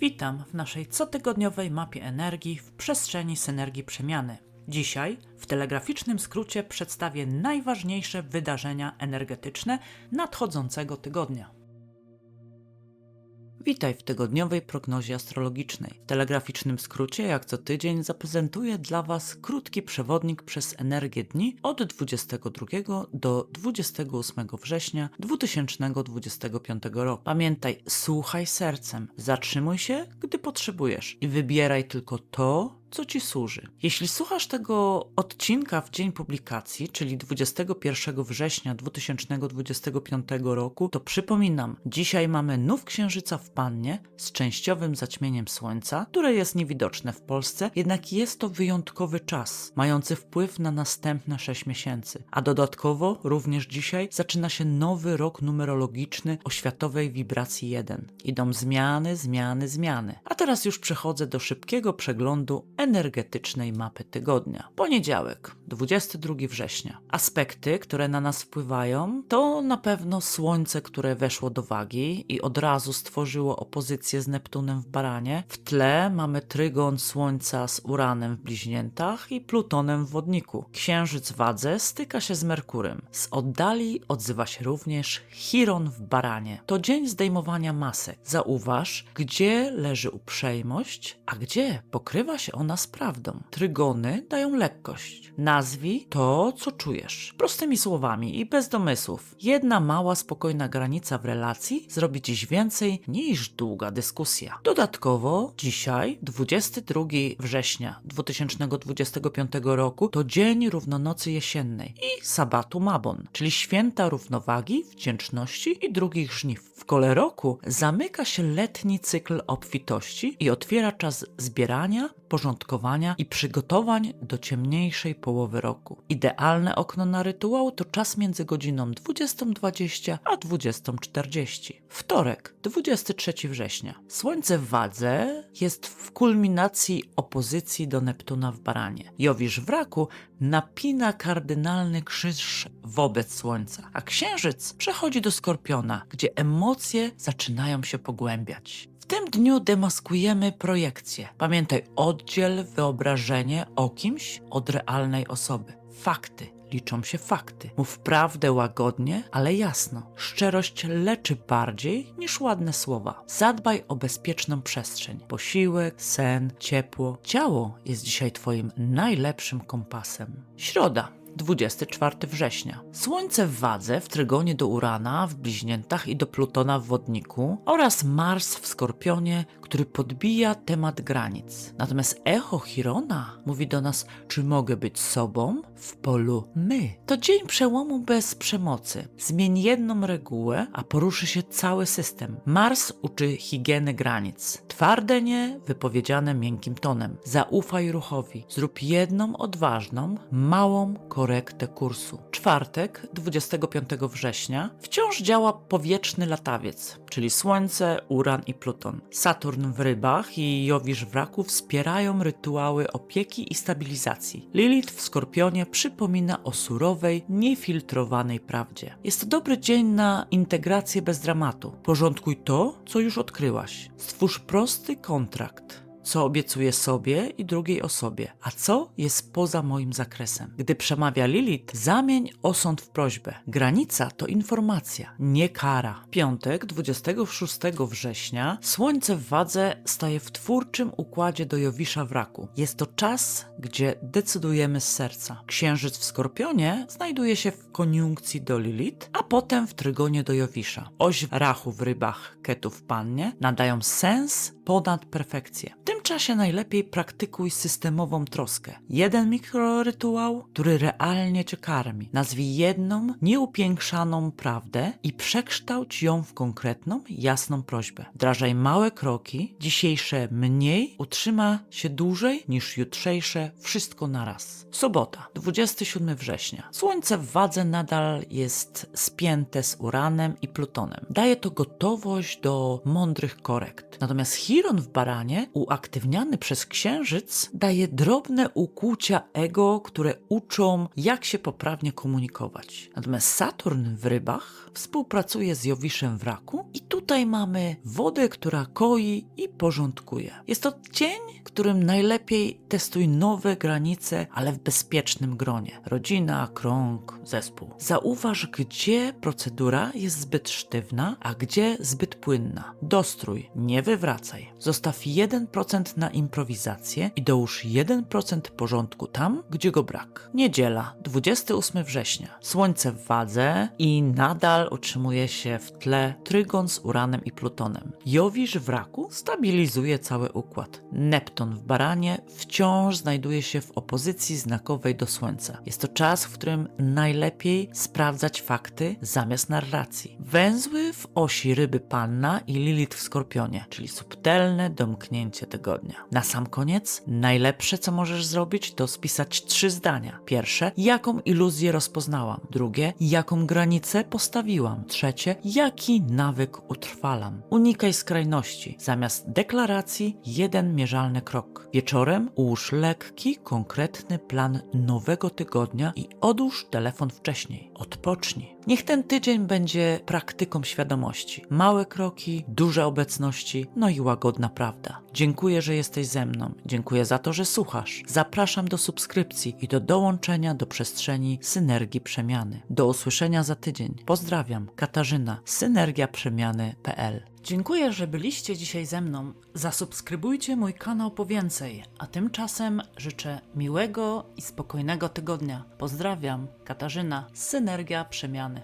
Witam w naszej cotygodniowej mapie energii w przestrzeni synergii przemiany. Dzisiaj w telegraficznym skrócie przedstawię najważniejsze wydarzenia energetyczne nadchodzącego tygodnia. Witaj w tygodniowej prognozie astrologicznej. W telegraficznym skrócie, jak co tydzień, zaprezentuję dla Was krótki przewodnik przez energię dni od 22 do 28 września 2025 roku. Pamiętaj, słuchaj sercem, zatrzymuj się, gdy potrzebujesz i wybieraj tylko to, co ci służy. Jeśli słuchasz tego odcinka w dzień publikacji, czyli 21 września 2025 roku, to przypominam, dzisiaj mamy nów księżyca w Pannie z częściowym zaćmieniem słońca, które jest niewidoczne w Polsce, jednak jest to wyjątkowy czas, mający wpływ na następne 6 miesięcy. A dodatkowo również dzisiaj zaczyna się nowy rok numerologiczny o światowej wibracji 1. Idą zmiany, zmiany, zmiany. A teraz już przechodzę do szybkiego przeglądu energetycznej mapy tygodnia. Poniedziałek, 22 września. Aspekty, które na nas wpływają, to na pewno Słońce, które weszło do wagi i od razu stworzyło opozycję z Neptunem w baranie. W tle mamy trygon Słońca z Uranem w bliźniętach i Plutonem w wodniku. Księżyc wadze styka się z Merkurem. Z oddali odzywa się również Chiron w baranie. To dzień zdejmowania masek. Zauważ, gdzie leży uprzejmość, a gdzie pokrywa się ona z prawdą. Trygony dają lekkość. Nazwij to, co czujesz. Prostymi słowami i bez domysłów. Jedna mała, spokojna granica w relacji zrobi dziś więcej niż długa dyskusja. Dodatkowo dzisiaj, 22 września 2025 roku, to dzień równonocy jesiennej i sabatu Mabon, czyli święta równowagi, wdzięczności i drugich żniw. W kole roku zamyka się letni cykl obfitości i otwiera czas zbierania, porządkowania i przygotowań do ciemniejszej połowy roku. Idealne okno na rytuał to czas między godziną 20.20 a 20.40. Wtorek, 23 września. Słońce w wadze jest w kulminacji opozycji do Neptuna w baranie. Jowisz w raku napina kardynalny krzyż wobec Słońca, a księżyc przechodzi do skorpiona, gdzie emocje zaczynają się pogłębiać. Tym dniu demaskujemy projekcję. Pamiętaj, oddziel wyobrażenie o kimś od realnej osoby. Fakty. Liczą się fakty. Mów prawdę łagodnie, ale jasno. Szczerość leczy bardziej niż ładne słowa. Zadbaj o bezpieczną przestrzeń. Posiłek, sen, ciepło. Ciało jest dzisiaj Twoim najlepszym kompasem. Środa. 24 września. Słońce w wadze w trygonie do Urana, w bliźniętach i do Plutona w wodniku oraz Mars w skorpionie, który podbija temat granic. Natomiast echo Chirona mówi do nas, czy mogę być sobą w polu my. To dzień przełomu bez przemocy. Zmień jedną regułę, a poruszy się cały system. Mars uczy higieny granic. Twarde nie, wypowiedziane miękkim tonem. Zaufaj ruchowi. Zrób jedną odważną, małą korektę kursu. Czwartek, 25 września, wciąż działa powietrzny latawiec, czyli Słońce, Uran i Pluton. Saturn w rybach i Jowisz w raku wspierają rytuały opieki i stabilizacji. Lilith w Skorpionie przypomina o surowej, niefiltrowanej prawdzie. Jest to dobry dzień na integrację bez dramatu. Porządkuj to, co już odkryłaś. Stwórz prosty kontrakt co obiecuję sobie i drugiej osobie, a co jest poza moim zakresem. Gdy przemawia Lilith, zamień osąd w prośbę. Granica to informacja, nie kara. Piątek, 26 września, Słońce w wadze staje w twórczym układzie do Jowisza w raku. Jest to czas, gdzie decydujemy z serca. Księżyc w Skorpionie znajduje się w koniunkcji do Lilith, a potem w trygonie do Jowisza. Oś rachu w rybach, ketu w pannie nadają sens ponad perfekcję. Tym czasie najlepiej praktykuj systemową troskę. Jeden mikrorytuał, który realnie cię karmi. Nazwij jedną, nieupiększaną prawdę i przekształć ją w konkretną, jasną prośbę. Wdrażaj małe kroki, dzisiejsze mniej utrzyma się dłużej niż jutrzejsze wszystko naraz. Sobota, 27 września. Słońce w wadze nadal jest spięte z Uranem i Plutonem. Daje to gotowość do mądrych korekt. Natomiast Chiron w baranie uaktywnia uaktywniany przez księżyc daje drobne ukłucia ego, które uczą, jak się poprawnie komunikować. Natomiast Saturn w rybach współpracuje z Jowiszem w raku i tutaj mamy wodę, która koi i porządkuje. Jest to dzień, w którym najlepiej testuj nowe granice, ale w bezpiecznym gronie. Rodzina, krąg, zespół. Zauważ, gdzie procedura jest zbyt sztywna, a gdzie zbyt płynna. Dostrój, nie wywracaj. Zostaw 1% na improwizację i dołóż 1% porządku tam, gdzie go brak. Niedziela, 28 września. Słońce w wadze i nadal utrzymuje się w tle trygon z Uranem i Plutonem. Jowisz w raku stabilizuje cały układ. Neptun w baranie wciąż znajduje się w opozycji znakowej do Słońca. Jest to czas, w którym najlepiej sprawdzać fakty zamiast narracji. Węzły w osi ryby panna i Lilith w skorpionie, czyli subtelne domknięcie tygodnia. Na sam koniec, najlepsze co możesz zrobić, to spisać trzy zdania. Pierwsze, jaką iluzję rozpoznałam. Drugie, jaką granicę postawiłam. Trzecie, jaki nawyk utrwalam. Unikaj skrajności. Zamiast deklaracji, jeden mierzalny krok. Wieczorem ułóż lekki, konkretny plan nowego tygodnia i odłóż telefon wcześniej. Odpocznij. Niech ten tydzień będzie praktyką świadomości. Małe kroki, duże obecności, no i łagodna prawda. Dziękuję, że jesteś ze mną. Dziękuję za to, że słuchasz. Zapraszam do subskrypcji i do dołączenia do przestrzeni Synergii Przemiany. Do usłyszenia za tydzień. Pozdrawiam, Katarzyna, synergiaprzemiany.pl. Dziękuję, że byliście dzisiaj ze mną. Zasubskrybujcie mój kanał po więcej, a tymczasem życzę miłego i spokojnego tygodnia. Pozdrawiam, Katarzyna, Synergia Przemiany.